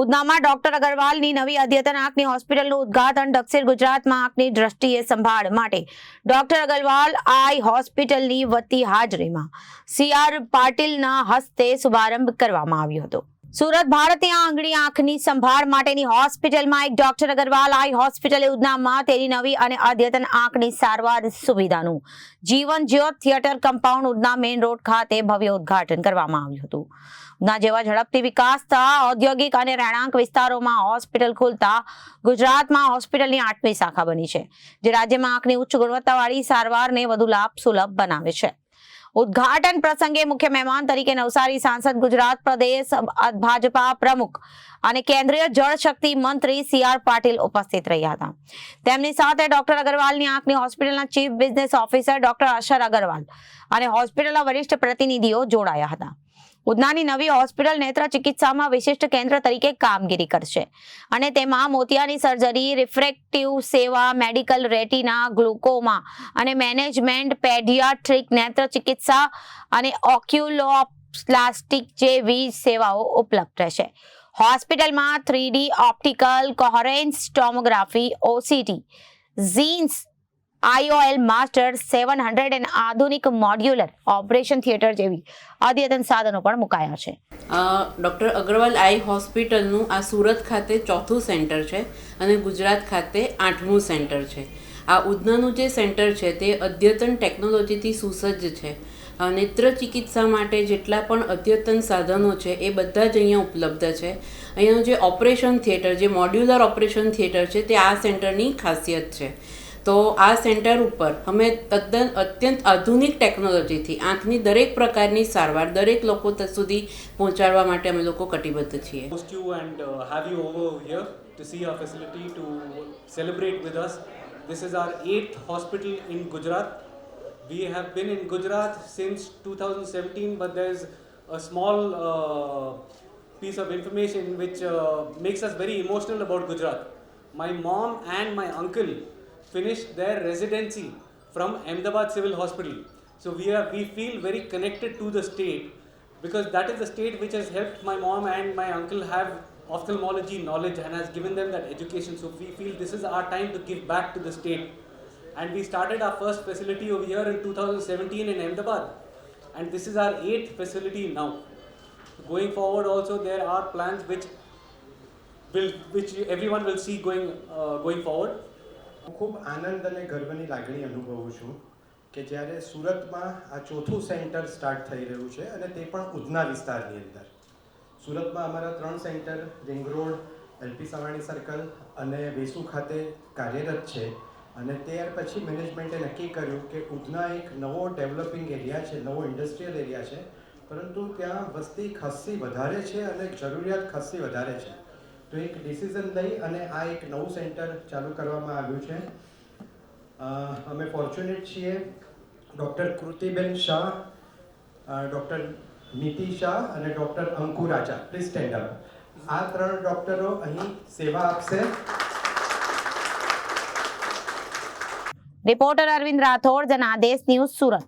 ઉધનામાં doctor અગરવાલની નવી અદ્યતન આંખની હોસ્પિટલનું ઉદ્ઘાટન દક્ષિણ ગુજરાતમાં આંખની દ્રષ્ટિએ સંભાળ માટે. ડોક્ટર અગરવાલ આઈ હોસ્પિટલની વતી હાજરીમાં. સી આર પાટીલના હસ્તે શુભારંભ કરવામાં આવ્યો હતો. સુરત ભારતીય આંગળી આંખની સંભાળ માટેની હોસ્પિટલમાં એક ડોક્ટર અગરવાલ આઈ હોસ્પિટલ ઉધનામાં તેની નવી અને અદ્યતન આંખની સારવાર સુવિધાનું Jeevan Jyot theatre compound Udhna main road ખાતે ભવ્ય ઉદ્ઘાટન કરવામાં આવ્યું હતું. ઉધના જેવા ઝડપથી વિકાસ થતા ઔદ્યોગિક અને રહેણાંક વિસ્તારોમાં હોસ્પિટલ ખુલતા ગુજરાતમાં હોસ્પિટલની આઠમી શાખા બની છે, જે રાજ્યમાં આંખની ઉચ્ચ ગુણવત્તાવાળી સારવારને વધુ લાભ સુલભ બનાવે છે. ઉદ્ઘાટન પ્રસંગે મુખ્ય મહેમાન તરીકે નવસારી સાંસદ ગુજરાત પ્રદેશ ભાજપા પ્રમુખ અને કેન્દ્રીય જળશક્તિ મંત્રી સી આર પાટીલ ઉપસ્થિત રહ્યા હતા. તેમની સાથે ડોક્ટર અગરવાલની આંખની હોસ્પિટલના chief business officer doctor Ashar Agarwal અને હોસ્પિટલના વરિષ્ઠ પ્રતિનિધિઓ જોડાયા હતા. ઉધનાની નવી હોસ્પિટલ નેત્ર ચિકિત્સામાં વિશિષ્ટ કેન્દ્ર તરીકે કામગીરી કરશે. અને તેમાં મોતિયાની સર્જરી, રિફ્રેક્ટિવ સેવા, મેડિકલ રેટિના, ગ્લુકોમા અને મેનેજમેન્ટ, પેડિયાટ્રિક નેત્ર ચિકિત્સા અને ઓક્યુલોપ્લાસ્ટિક જેવી સેવાઓ ઉપલબ્ધ રહેશે. હોસ્પિટલમાં three D optical, coherence tomography OCT, ઝીન્સ IOL master seven hundred and આધુનિક મોડ્યુલર ઓપરેશન થિયેટર જેવી અદ્યતન સાધનો પણ મુકાયા છે. ડૉક્ટર અગ્રવાલ આઈ હોસ્પિટલનું આ સુરત ખાતે ચોથું સેન્ટર છે અને ગુજરાત ખાતે આઠમું સેન્ટર છે. આ ઉધનાનું જે સેન્ટર છે તે અદ્યતન ટેકનોલોજીથી સુસજ્જ છે. નેત્ર ચિકિત્સા માટે જેટલા પણ અદ્યતન સાધનો છે એ બધા જ અહીંયા ઉપલબ્ધ છે. અહીંયાનું જે ઓપરેશન થિયેટર, જે મોડ્યુલર ઓપરેશન થિયેટર છે તે આ સેન્ટરની ખાસિયત છે. તો આ સેન્ટર ઉપર અમે તદ્દન અત્યંત આધુનિક ટેકનોલોજીથી આંખની દરેક પ્રકારની સારવાર દરેક લોકો સુધી પહોંચાડવા માટે અમે લોકો કટિબદ્ધ છીએ you and uh, have you over here to see our facility to celebrate with us. This is our eighth hospital in Gujarat. We have been in Gujarat since 2017, but there's a small uh, piece of information which uh, makes us very emotional about Gujarat. My mom and my uncle finished their residency from Ahmedabad Civil Hospital. So we are we feel very connected to the state because that is the state which has helped my mom and my uncle have ophthalmology knowledge and has given them that education. So we feel this is our time to give back to the state. And we started our first facility over here in 2017 in Ahmedabad. And this is our eighth facility now. Going forward also there are plans which will which everyone will see going uh, going forward. હું ખૂબ આનંદ અને ગર્વની લાગણી અનુભવું છું કે જ્યારે સુરતમાં આ ચોથું સેન્ટર સ્ટાર્ટ થઈ રહ્યું છે અને તે પણ ઉધના વિસ્તારની અંદર. સુરતમાં અમારા ત્રણ centre, ring road LP Savani circle અને વેસુ ખાતે કાર્યરત છે અને ત્યાર પછી મેનેજમેન્ટે નક્કી કર્યું કે ઉધના એક નવો ડેવલપિંગ એરિયા છે, નવો ઇન્ડસ્ટ્રીયલ એરિયા છે, પરંતુ ત્યાં વસ્તી ખસ્સી વધારે છે અને જરૂરિયાત ખસ્સી વધારે છે. તો એક ડિસિઝન લઈ અને આ એક નવું સેન્ટર ચાલુ કરવામાં આવ્યું છે. અમે ફોર્ચ્યુનેટ છીએ. ડૉક્ટર કૃતિબેન શાહ ડૉક્ટર નીતિ શાહ અને doctor Ankur આચા please stand up આ ત્રણ ડૉક્ટરો અહીં સેવા આપશે. Reporter Arvind Rathod, Janadesh news Surat.